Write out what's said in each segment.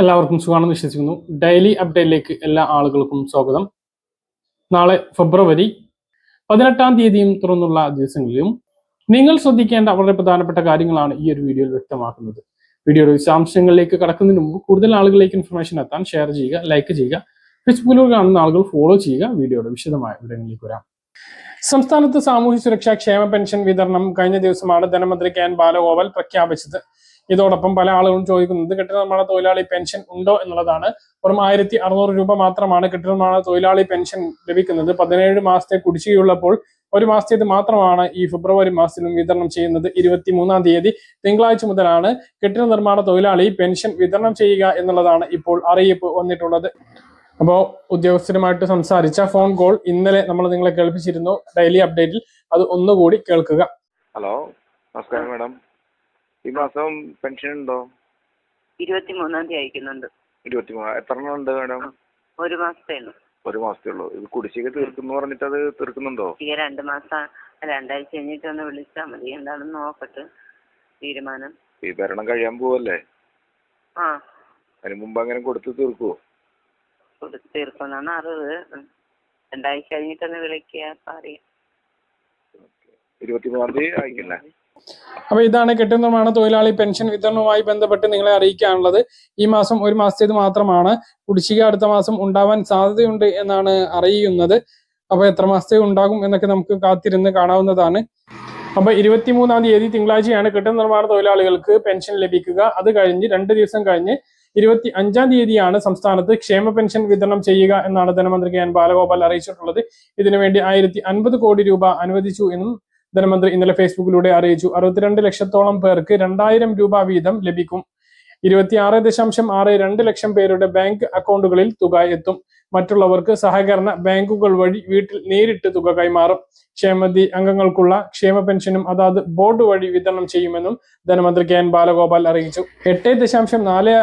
എല്ലാവർക്കും സുഖമാണെന്ന് വിശ്വസിക്കുന്നു. ഡെയിലി അപ്ഡേറ്റിലേക്ക് എല്ലാ ആളുകൾക്കും സ്വാഗതം. നാളെ ഫെബ്രുവരി പതിനെട്ടാം തീയതിയും തുറന്നുള്ള ദിവസങ്ങളിലും നിങ്ങൾ ശ്രദ്ധിക്കേണ്ട വളരെ പ്രധാനപ്പെട്ട കാര്യങ്ങളാണ് ഈ ഒരു വീഡിയോയിൽ വ്യക്തമാക്കുന്നത്. വീഡിയോയുടെ വിശദാംശങ്ങളിലേക്ക് കടക്കുന്നതിന് മുമ്പ് കൂടുതൽ ആളുകളിലേക്ക് ഇൻഫർമേഷൻ എത്താൻ ഷെയർ ചെയ്യുക ലൈക്ക് ചെയ്യുക ഫേസ്ബുക്കിലൂടെ കാണുന്ന ആളുകൾ ഫോളോ ചെയ്യുക. വീഡിയോയുടെ വിശദമായ വിവരങ്ങളിലേക്ക് വരാം. സംസ്ഥാനത്ത് സാമൂഹ്യ സുരക്ഷാ ക്ഷേമ പെൻഷൻ വിതരണം കഴിഞ്ഞ ദിവസമാണ് ധനമന്ത്രി കെ എൻ ബാലഗോപാൽ പ്രഖ്യാപിച്ചത്. ഇതോടൊപ്പം പല ആളുകളും ചോദിക്കുന്നത് കെട്ടിട നിർമ്മാണ തൊഴിലാളി പെൻഷൻ ഉണ്ടോ എന്നുള്ളതാണ്. വെറും ആയിരത്തി അറുന്നൂറ് രൂപ മാത്രമാണ് കെട്ടിട നിർമ്മാണ തൊഴിലാളി പെൻഷൻ ലഭിക്കുന്നത്. പതിനേഴ് മാസത്തെ കുടിശ്ശികയുള്ളപ്പോൾ ഒരു മാസത്തേത് മാത്രമാണ് ഈ ഫെബ്രുവരി മാസത്തിലും വിതരണം ചെയ്യുന്നത്. ഇരുപത്തി മൂന്നാം തീയതി തിങ്കളാഴ്ച മുതലാണ് കെട്ടിട നിർമ്മാണ തൊഴിലാളി പെൻഷൻ വിതരണം ചെയ്യുക എന്നുള്ളതാണ് ഇപ്പോൾ അറിയിപ്പ് വന്നിട്ടുള്ളത്. അപ്പോൾ ഉദ്യോഗസ്ഥരുമായിട്ട് സംസാരിച്ച ഫോൺ കോൾ ഇന്നലെ നമ്മൾ നിങ്ങളെ കേൾപ്പിച്ചിരുന്നു. ഡെയിലി അപ്ഡേറ്റിൽ അത് ഒന്നുകൂടി കേൾക്കുക. ഹലോ നമസ്കാരം മാഡം. ഈ മാസം പെൻഷൻ ഉണ്ടോ? ഇരുപത്തിമൂന്നാം തീയതി അയക്കുന്നുണ്ട്. ഇരുപത്തിമൂന്ന് എത്ര എണ്ണം ഉണ്ട് മാഡം? ഒരു മാസത്തേ ഉള്ളൂ. ഒരു മാസത്തേ ഉള്ളൂ. ഇത് കുടിശ്ശിക തീർക്കുന്നു പറഞ്ഞിട്ട് അത് തീർക്കുന്നുണ്ടോ? ഈ രണ്ട് മാസം രണ്ടാഴ്ച കഴിഞ്ഞിട്ട് ഒന്ന് വിളിച്ചാൽ മതി. എന്താണെന്ന് നോക്കട്ടെ തീരുമാനം. ഈ ഭരണം കഴിയാൻ പോവല്ലേ? ആ. അതിന് മുമ്പ് അങ്ങനെ കൊടുത്തു തീർക്കുവോ? കൊടുത്ത് തീർക്കുന്നാണ് അറിവ്. രണ്ടാഴ്ച കഴിഞ്ഞിട്ടൊന്ന് വിളിക്കുക അറിയാം. ഇരുപത്തിമൂന്നാം തീയതി അയക്കില്ലേ? അപ്പൊ ഇതാണ് കെട്ടിട നിർമ്മാണ തൊഴിലാളി പെൻഷൻ വിതരണവുമായി ബന്ധപ്പെട്ട് നിങ്ങളെ അറിയിക്കാനുള്ളത്. ഈ മാസം ഒരു മാസത്തേത് മാത്രമാണ്. കുടിശ്ശിക അടുത്ത മാസം ഉണ്ടാവാൻ സാധ്യതയുണ്ട് എന്നാണ് അറിയുന്നത്. അപ്പൊ എത്ര മാസത്തേക്ക് ഉണ്ടാകും എന്നൊക്കെ നമുക്ക് കാത്തിരുന്ന് കാണാവുന്നതാണ്. അപ്പൊ ഇരുപത്തിമൂന്നാം തീയതി തിങ്കളാഴ്ചയാണ് കെട്ടിട നിർമ്മാണ തൊഴിലാളികൾക്ക് പെൻഷൻ ലഭിക്കുക. അത് കഴിഞ്ഞ് രണ്ട് ദിവസം കഴിഞ്ഞ് ഇരുപത്തി അഞ്ചാം തീയതിയാണ് സംസ്ഥാനത്ത് ക്ഷേമ പെൻഷൻ വിതരണം ചെയ്യുക എന്നാണ് ധനമന്ത്രി കെ എൻ ബാലഗോപാൽ അറിയിച്ചിട്ടുള്ളത്. ഇതിനുവേണ്ടി ആയിരത്തി അൻപത് കോടി രൂപ അനുവദിച്ചു എന്നും ധനമന്ത്രി ഇന്നലെ ഫേസ്ബുക്കിലൂടെ അറിയിച്ചു. അറുപത്തിരണ്ട് ലക്ഷത്തോളം പേർക്ക് രണ്ടായിരം രൂപ വീതം ലഭിക്കും. ഇരുപത്തിയാറ് ദശാംശം ആറ് രണ്ട് ലക്ഷം പേരുടെ ബാങ്ക് അക്കൗണ്ടുകളിൽ തുക എത്തും. മറ്റുള്ളവർക്ക് സഹകരണ ബാങ്കുകൾ വഴി വീട്ടിൽ നേരിട്ട് തുക കൈമാറും. ക്ഷേമനിധി അംഗങ്ങൾക്കുള്ള ക്ഷേമ പെൻഷനും അതാത് ബോർഡ് വഴി വിതരണം ചെയ്യുമെന്നും ധനമന്ത്രി കെ എൻ ബാലഗോപാൽ അറിയിച്ചു. എട്ട് ദശാംശം നാല്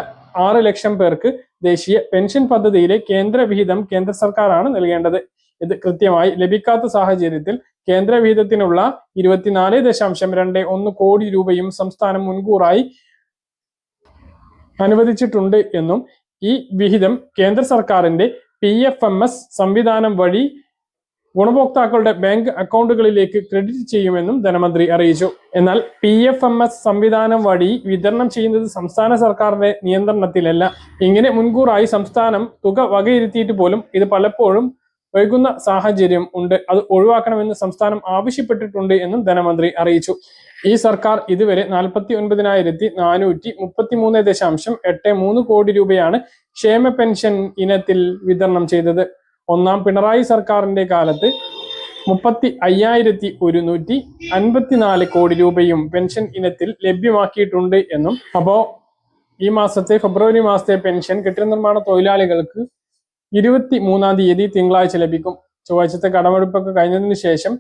ആറ് ലക്ഷം പേർക്ക് ദേശീയ പെൻഷൻ പദ്ധതിയിലെ കേന്ദ്ര വിഹിതം കേന്ദ്ര സർക്കാരാണ് നൽകേണ്ടത്. ഇത് കൃത്യമായി ലഭിക്കാത്ത സാഹചര്യത്തിൽ കേന്ദ്ര വിഹിതത്തിനുള്ള ഇരുപത്തിനാല് ദശാംശം രണ്ട് ഒന്ന് കോടി രൂപയും സംസ്ഥാനം മുൻകൂറായി അനുവദിച്ചിട്ടുണ്ട് എന്നും ഈ വിഹിതം കേന്ദ്ര സർക്കാരിന്റെ പി എഫ് എം എസ് സംവിധാനം വഴി ഗുണഭോക്താക്കളുടെ ബാങ്ക് അക്കൗണ്ടുകളിലേക്ക് ക്രെഡിറ്റ് ചെയ്യുമെന്നും ധനമന്ത്രി അറിയിച്ചു. എന്നാൽ പി എഫ് എം എസ് സംവിധാനം വഴി വിതരണം ചെയ്യുന്നത് സംസ്ഥാന സർക്കാരിന്റെ നിയന്ത്രണത്തിലല്ല. ഇങ്ങനെ മുൻകൂറായി സംസ്ഥാനം തുക വകയിരുത്തിയിട്ട് പോലും ഇത് പലപ്പോഴും വൈകുന്ന സാഹചര്യം ഉണ്ട്. അത് ഒഴിവാക്കണമെന്ന് സംസ്ഥാനം ആവശ്യപ്പെട്ടിട്ടുണ്ട് എന്നും ധനമന്ത്രി അറിയിച്ചു. ഈ സർക്കാർ ഇതുവരെ നാൽപ്പത്തി ഒൻപതിനായിരത്തി നാനൂറ്റി മുപ്പത്തി മൂന്ന് ദശാംശം എട്ട് മൂന്ന് കോടി രൂപയാണ് ക്ഷേമ പെൻഷൻ ഇനത്തിൽ വിതരണം ചെയ്തത്. ഒന്നാം പിണറായി സർക്കാരിന്റെ കാലത്ത് മുപ്പത്തി അയ്യായിരത്തി ഒരുന്നൂറ്റി അൻപത്തിനാല് കോടി രൂപയും പെൻഷൻ ഇനത്തിൽ ലഭ്യമാക്കിയിട്ടുണ്ട് എന്നും. അപ്പോ ഈ മാസത്തെ ഫെബ്രുവരി മാസത്തെ പെൻഷൻ കെട്ടിട നിർമ്മാണ തൊഴിലാളികൾക്ക് ഇരുപത്തി മൂന്നാം തീയതി തിങ്കളാഴ്ച ലഭിക്കും. ചൊവ്വാഴ്ചത്തെ കടമെടുപ്പൊക്കെ കഴിഞ്ഞതിന് ശേഷം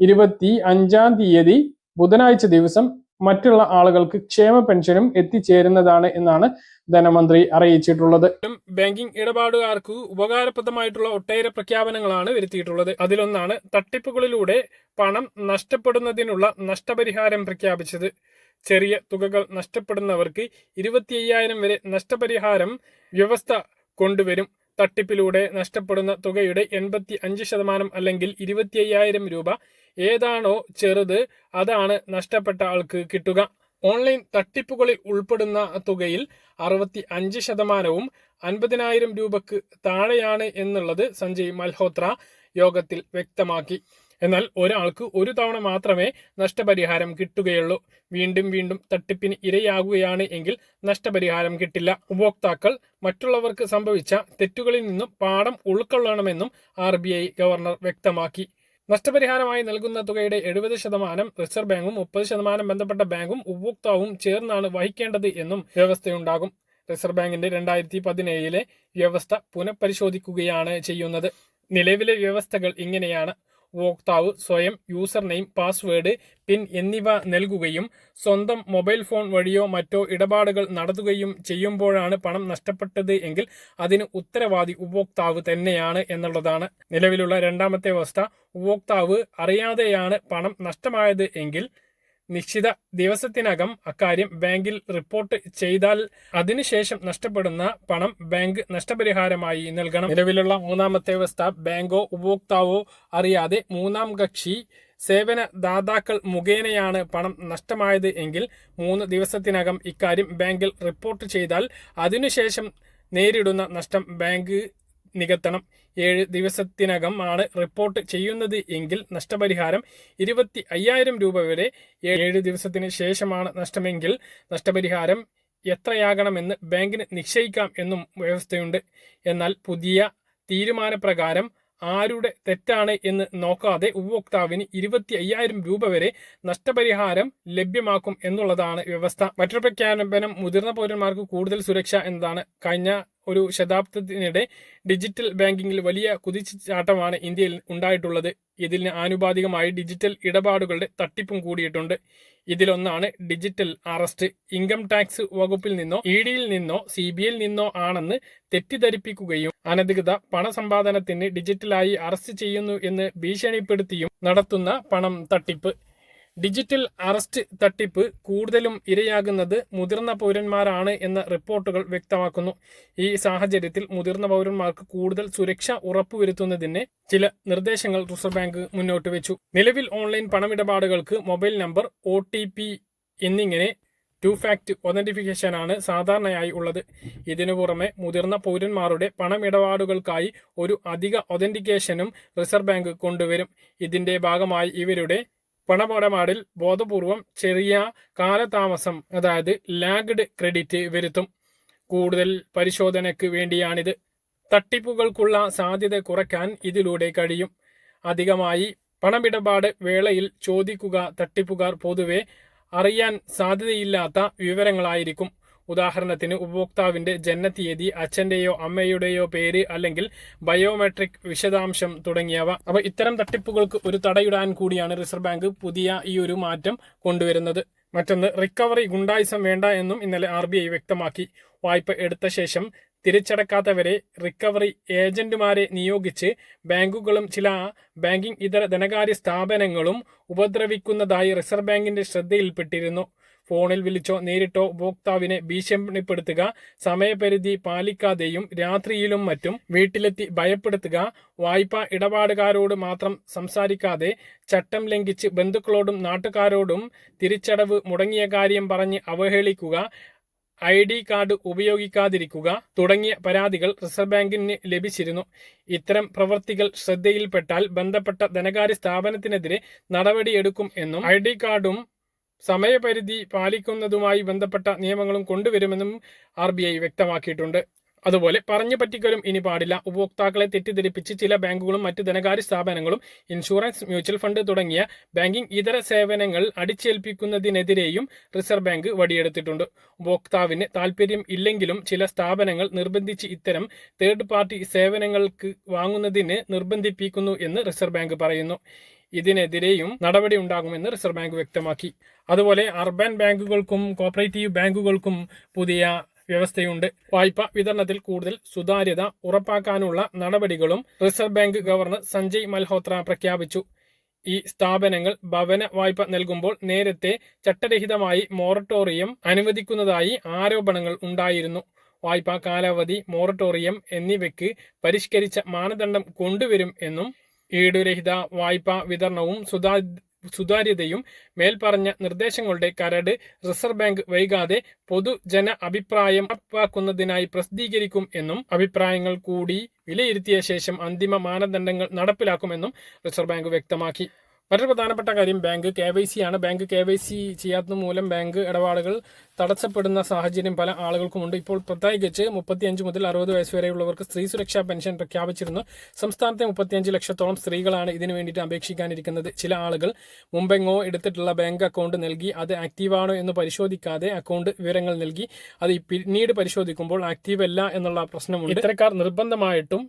ഇരുപത്തി അഞ്ചാം തീയതി ബുധനാഴ്ച ദിവസം മറ്റുള്ള ആളുകൾക്ക് ക്ഷേമ പെൻഷനും എത്തിച്ചേരുന്നതാണ് എന്നാണ് ധനമന്ത്രി അറിയിച്ചിട്ടുള്ളത്. ബാങ്കിംഗ് ഇടപാടുകാർക്ക് ഉപകാരപ്രദമായിട്ടുള്ള ഒട്ടേറെ പ്രഖ്യാപനങ്ങളാണ് വരുത്തിയിട്ടുള്ളത്. അതിലൊന്നാണ് തട്ടിപ്പുകളിലൂടെ പണം നഷ്ടപ്പെടുന്നതിനുള്ള നഷ്ടപരിഹാരം പ്രഖ്യാപിച്ചത്. ചെറിയ തുകകൾ നഷ്ടപ്പെടുന്നവർക്ക് ഇരുപത്തി വരെ നഷ്ടപരിഹാരം വ്യവസ്ഥ കൊണ്ടുവരും. തട്ടിപ്പിലൂടെ നഷ്ടപ്പെടുന്ന തുകയുടെ എൺപത്തി അഞ്ച് ശതമാനം അല്ലെങ്കിൽ ഇരുപത്തി അയ്യായിരം രൂപ ഏതാണോ ചെറുത് അതാണ് നഷ്ടപ്പെട്ട ആൾക്ക് കിട്ടുക. ഓൺലൈൻ തട്ടിപ്പുകളിൽ ഉൾപ്പെടുന്ന തുകയിൽ അറുപത്തി അഞ്ച് ശതമാനവും അൻപതിനായിരം രൂപക്ക് താഴെയാണ് എന്നുള്ളത് സഞ്ജയ് മൽഹോത്ര യോഗത്തിൽ വ്യക്തമാക്കി. എന്നാൽ ഒരാൾക്ക് ഒരു തവണ മാത്രമേ നഷ്ടപരിഹാരം കിട്ടുകയുള്ളൂ. വീണ്ടും വീണ്ടും തട്ടിപ്പിന് ഇരയാകുകയാണ് എങ്കിൽ നഷ്ടപരിഹാരം കിട്ടില്ല. ഉപഭോക്താക്കൾ മറ്റുള്ളവർക്ക് സംഭവിച്ച തെറ്റുകളിൽ നിന്നും പാഠം ഉൾക്കൊള്ളണമെന്നും ആർ ഗവർണർ വ്യക്തമാക്കി. നഷ്ടപരിഹാരമായി നൽകുന്ന തുകയുടെ എഴുപത് ശതമാനം റിസർവ് ബാങ്കും മുപ്പത് ശതമാനം ബന്ധപ്പെട്ട ബാങ്കും ഉപഭോക്താവും ചേർന്നാണ് വഹിക്കേണ്ടത് എന്നും വ്യവസ്ഥയുണ്ടാകും. റിസർവ് ബാങ്കിന്റെ രണ്ടായിരത്തി പതിനേഴിലെ വ്യവസ്ഥ പുനഃപരിശോധിക്കുകയാണ് ചെയ്യുന്നത്. നിലവിലെ വ്യവസ്ഥകൾ ഇങ്ങനെയാണ്. ഉപഭോക്താവ് സ്വയം യൂസർ നെയിം പാസ്വേഡ് പിൻ എന്നിവ നൽകുകയും സ്വന്തം മൊബൈൽ ഫോൺ വഴിയോ മറ്റോ ഇടപാടുകൾ നടത്തുകയും ചെയ്യുമ്പോഴാണ് പണം നഷ്ടപ്പെട്ടത് എങ്കിൽ അതിന് ഉത്തരവാദി ഉപഭോക്താവ് തന്നെയാണ് എന്നുള്ളതാണ് നിലവിലുള്ള രണ്ടാമത്തെ അവസ്ഥ. ഉപഭോക്താവ് അറിയാതെയാണ് പണം നഷ്ടമായത് എങ്കിൽ നിശ്ചിത ദിവസത്തിനകം അക്കാര്യം ബാങ്കിൽ റിപ്പോർട്ട് ചെയ്താൽ അതിനുശേഷം നഷ്ടപ്പെടുന്ന പണം ബാങ്ക് നഷ്ടപരിഹാരമായി നൽകണം. നിലവിലുള്ള മൂന്നാമത്തെ വ്യവസ്ഥ ബാങ്കോ ഉപഭോക്താവോ അറിയാതെ മൂന്നാം കക്ഷി സേവന ദാതാക്കൾ മുഖേനയാണ് പണം നഷ്ടമായത് എങ്കിൽ മൂന്ന് ദിവസത്തിനകം ഇക്കാര്യം ബാങ്കിൽ റിപ്പോർട്ട് ചെയ്താൽ അതിനുശേഷം നേരിടുന്ന നഷ്ടം ബാങ്ക് നികത്തണം. ഏഴ് ദിവസത്തിനകം ആണ് റിപ്പോർട്ട് ചെയ്യുന്നത് എങ്കിൽ നഷ്ടപരിഹാരം ഇരുപത്തി അയ്യായിരം രൂപ വരെ. ഏഴ് ദിവസത്തിന് ശേഷമാണ് നഷ്ടമെങ്കിൽ നഷ്ടപരിഹാരം എത്രയാകണമെന്ന് ബാങ്കിന് നിശ്ചയിക്കാം എന്നും വ്യവസ്ഥയുണ്ട്. എന്നാൽ പുതിയ തീരുമാനപ്രകാരം ആരുടെ തെറ്റാണ് എന്ന് നോക്കാതെ ഉപഭോക്താവിന് ഇരുപത്തി അയ്യായിരം രൂപ വരെ നഷ്ടപരിഹാരം ലഭ്യമാക്കും എന്നുള്ളതാണ് വ്യവസ്ഥ. മറ്റൊരു പ്രഖ്യാപനം മുതിർന്ന പൗരന്മാർക്ക് കൂടുതൽ സുരക്ഷ എന്നതാണ്. കഴിഞ്ഞ ഒരു ശതാബ്ദത്തിനിടെ ഡിജിറ്റൽ ബാങ്കിങ്ങിൽ വലിയ കുതിച്ചുചാട്ടമാണ് ഇന്ത്യയിൽ ഉണ്ടായിട്ടുള്ളത്. ഇതിന് ആനുപാതികമായി ഡിജിറ്റൽ ഇടപാടുകളുടെ തട്ടിപ്പും കൂടിയിട്ടുണ്ട്. ഇതിലൊന്നാണ് ഡിജിറ്റൽ അറസ്റ്റ്. ഇൻകം ടാക്സ് വകുപ്പിൽ നിന്നോ ഇ ഡിയിൽ നിന്നോ സി ബി ഐയിൽ നിന്നോ ആണെന്ന് തെറ്റിദ്ധരിപ്പിക്കുകയും അനധികൃത പണസമ്പാദനത്തിന് ഡിജിറ്റലായി അറസ്റ്റ് ചെയ്യുന്നു എന്ന് ഭീഷണിപ്പെടുത്തിയും നടത്തുന്ന പണം തട്ടിപ്പ്. ഡിജിറ്റൽ അറസ്റ്റ് തട്ടിപ്പ് കൂടുതലും ഇരയാകുന്നത് മുതിർന്ന പൗരന്മാരാണ് എന്ന റിപ്പോർട്ടുകൾ വ്യക്തമാക്കുന്നു. ഈ സാഹചര്യത്തിൽ മുതിർന്ന പൗരന്മാർക്ക് കൂടുതൽ സുരക്ഷ ഉറപ്പുവരുത്തുന്നതിന് ചില നിർദ്ദേശങ്ങൾ റിസർവ് ബാങ്ക് മുന്നോട്ട് വെച്ചു. നിലവിൽ ഓൺലൈൻ പണമിടപാടുകൾക്ക് മൊബൈൽ നമ്പർ ഒ എന്നിങ്ങനെ ടു ഫാക്ട് ഒതന്റിഫിക്കേഷനാണ് സാധാരണയായി ഉള്ളത്. ഇതിനു പുറമെ മുതിർന്ന പൗരന്മാരുടെ പണമിടപാടുകൾക്കായി ഒരു അധിക ഒതന്റിക്കേഷനും റിസർവ് ബാങ്ക് കൊണ്ടുവരും. ഇതിന്റെ ഭാഗമായി ഇവരുടെ പണമിടപാടിൽ ബോധപൂർവം ചെറിയ കാലതാമസം അതായത് ലാഗ്ഡ് ക്രെഡിറ്റ് വരുത്തും. കൂടുതൽ പരിശോധനയ്ക്ക് വേണ്ടിയാണിത്. തട്ടിപ്പുകൾക്കുള്ള സാധ്യത കുറയ്ക്കാൻ ഇതിലൂടെ കഴിയും. അധികമായി പണമിടപാട് വേളയിൽ ചോദിക്കുക തട്ടിപ്പുകാർ പൊതുവെ അറിയാൻ സാധ്യതയില്ലാത്ത വിവരങ്ങളായിരിക്കും. ഉദാഹരണത്തിന് ഉപഭോക്താവിന്റെ ജനനത്തീയതി അച്ഛന്റെയോ അമ്മയുടെയോ പേര് അല്ലെങ്കിൽ ബയോമെട്രിക് വിശദാംശം തുടങ്ങിയവ. അപ്പൊ ഇത്തരം തട്ടിപ്പുകൾക്ക് ഒരു തടയിടാൻ കൂടിയാണ് റിസർവ് ബാങ്ക് പുതിയ ഈ ഒരു മാറ്റം കൊണ്ടുവരുന്നത്. മറ്റൊന്ന് റിക്കവറി ഗുണ്ടായിസം വേണ്ട എന്നും ഇന്നലെ ആർ വ്യക്തമാക്കി. വായ്പ എടുത്ത ശേഷം തിരിച്ചടക്കാത്തവരെ റിക്കവറി ഏജന്റുമാരെ നിയോഗിച്ച് ബാങ്കുകളും ചില ബാങ്കിംഗ് ഇതര ധനകാര്യ സ്ഥാപനങ്ങളും ഉപദ്രവിക്കുന്നതായി റിസർവ് ബാങ്കിന്റെ ശ്രദ്ധയിൽപ്പെട്ടിരുന്നു. ഫോണിൽ വിളിച്ചോ നേരിട്ടോ ഉപഭോക്താവിനെ ഭീഷണിപ്പെടുത്തുക സമയപരിധി പാലിക്കാതെയും രാത്രിയിലും മറ്റും വീട്ടിലെത്തി ഭയപ്പെടുത്തുക വായ്പാ ഇടപാടുകാരോട് മാത്രം സംസാരിക്കാതെ ചട്ടം ലംഘിച്ച് ബന്ധുക്കളോടും നാട്ടുകാരോടും തിരിച്ചടവ് മുടങ്ങിയ കാര്യം പറഞ്ഞ് അവഹേളിക്കുക ഐ ഡി കാർഡ് ഉപയോഗിക്കാതിരിക്കുക തുടങ്ങിയ പരാതികൾ റിസർവ് ബാങ്കിന് ലഭിച്ചിരുന്നു. ഇത്തരം പ്രവൃത്തികൾ ശ്രദ്ധയിൽപ്പെട്ടാൽ ബന്ധപ്പെട്ട ധനകാര്യ സ്ഥാപനത്തിനെതിരെ നടപടിയെടുക്കും എന്നും ഐ ഡി കാർഡും സമയപരിധി പാലിക്കുന്നതുമായി ബന്ധപ്പെട്ട നിയമങ്ങളും കൊണ്ടുവരുമെന്നും ആർ ബി ഐ വ്യക്തമാക്കിയിട്ടുണ്ട്. അതുപോലെ പറഞ്ഞു പറ്റിക്കലും ഇനി പാടില്ല. ഉപഭോക്താക്കളെ തെറ്റിദ്ധരിപ്പിച്ച് ചില ബാങ്കുകളും മറ്റ് ധനകാര്യ സ്ഥാപനങ്ങളും ഇൻഷുറൻസ് മ്യൂച്വൽ ഫണ്ട് തുടങ്ങിയ ബാങ്കിംഗ് ഇതര സേവനങ്ങൾ അടിച്ചേൽപ്പിക്കുന്നതിനെതിരെയും റിസർവ് ബാങ്ക് വടിയെടുത്തിട്ടുണ്ട്. ഉപഭോക്താവിന് താൽപ്പര്യം ഇല്ലെങ്കിലും ചില സ്ഥാപനങ്ങൾ നിർബന്ധിച്ച് ഇത്തരം തേർഡ് പാർട്ടി സേവനങ്ങൾക്ക് വാങ്ങുന്നതിന് നിർബന്ധിപ്പിക്കുന്നു എന്ന് റിസർവ് ബാങ്ക് പറയുന്നു. ഇതിനെതിരെയും നടപടി ഉണ്ടാകുമെന്ന് റിസർവ് ബാങ്ക് വ്യക്തമാക്കി. അതുപോലെ അർബൻ ബാങ്കുകൾക്കും കോപ്പറേറ്റീവ് ബാങ്കുകൾക്കും പുതിയ വ്യവസ്ഥയുണ്ട്. വായ്പ വിതരണത്തിൽ കൂടുതൽ സുതാര്യത ഉറപ്പാക്കാനുള്ള നടപടികളും reserve bank governor Sanjay Malhotra പ്രഖ്യാപിച്ചു. ഈ സ്ഥാപനങ്ങൾ ഭവന വായ്പ നൽകുമ്പോൾ നേരത്തെ ചട്ടരഹിതമായി മോറട്ടോറിയം അനുവദിക്കുന്നതായി ആരോപണങ്ങൾ ഉണ്ടായിരുന്നു. വായ്പാ കാലാവധി മോറട്ടോറിയം എന്നിവയ്ക്ക് പരിഷ്കരിച്ച മാനദണ്ഡം കൊണ്ടുവരും എന്നും ഈടുരഹിത വായ്പാ വിതരണവും സുതാ സുതാര്യതയും മേൽപ്പറഞ്ഞ നിർദ്ദേശങ്ങളുടെ കരട് റിസർവ് ബാങ്ക് വൈകാതെ പൊതുജന അഭിപ്രായം ഉറപ്പാക്കുന്നതിനായി പ്രസിദ്ധീകരിക്കും എന്നും അഭിപ്രായങ്ങൾ കൂടി വിലയിരുത്തിയ ശേഷം അന്തിമ മാനദണ്ഡങ്ങൾ നടപ്പിലാക്കുമെന്നും റിസർവ് ബാങ്ക് വ്യക്തമാക്കി. മറ്റൊരു പ്രധാനപ്പെട്ട കാര്യം ബാങ്ക് കെ വൈ സി ആണ്. ബാങ്ക് കെ വൈ സി ചെയ്യാത്തത് മൂലം ബാങ്ക് ഇടപാടുകൾ തടസ്സപ്പെടുന്ന സാഹചര്യം പല ആളുകൾക്കുമുണ്ട്. ഇപ്പോൾ പ്രത്യേകിച്ച് മുപ്പത്തിയഞ്ച് മുതൽ അറുപത് വയസ്സ് വരെയുള്ളവർക്ക് സ്ത്രീ സുരക്ഷാ പെൻഷൻ പ്രഖ്യാപിച്ചിരുന്നു. സംസ്ഥാനത്തെ മുപ്പത്തിയഞ്ച് ലക്ഷത്തോളം സ്ത്രീകളാണ് ഇതിനു വേണ്ടിയിട്ട് അപേക്ഷിക്കാനിരിക്കുന്നത്. ചില ആളുകൾ മുമ്പെങ്ങോ എടുത്തിട്ടുള്ള ബാങ്ക് അക്കൗണ്ട് നൽകി അത് ആക്റ്റീവാണോ എന്ന് പരിശോധിക്കാതെ അക്കൗണ്ട് വിവരങ്ങൾ നൽകി അത് പിന്നീട് പരിശോധിക്കുമ്പോൾ ആക്റ്റീവ് അല്ല എന്നുള്ള പ്രശ്നമുണ്ട്. ഇത്തരക്കാർ നിർബന്ധമായിട്ടും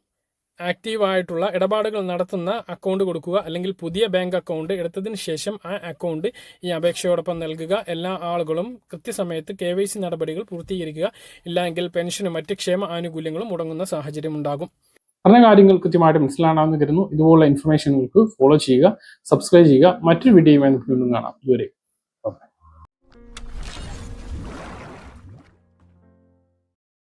ആക്റ്റീവ് ആയിട്ടുള്ള ഇടപാടുകൾ നടത്തുന്ന അക്കൗണ്ട് കൊടുക്കുക അല്ലെങ്കിൽ പുതിയ ബാങ്ക് അക്കൗണ്ട് എടുത്തതിന് ശേഷം ആ അക്കൗണ്ട് ഈ അപേക്ഷയോടൊപ്പം നൽകുക. എല്ലാ ആളുകളും കൃത്യസമയത്ത് കെ വൈ സി നടപടികൾ പൂർത്തീകരിക്കുക. ഇല്ലെങ്കിൽ പെൻഷനും മറ്റ് ക്ഷേമ ആനുകൂല്യങ്ങളും മുടങ്ങുന്ന സാഹചര്യം ഉണ്ടാകും. പറഞ്ഞ കാര്യങ്ങൾ കൃത്യമായിട്ട് മനസ്സിലാണെന്ന് കരുതുന്നു. ഇതുപോലുള്ള ഇൻഫർമേഷനുകൾക്ക് ഫോളോ ചെയ്യുക സബ്സ്ക്രൈബ് ചെയ്യുക. മറ്റൊരു വീഡിയോയുമായി നമുക്ക് വീണ്ടും കാണാം. ഇതുവരെ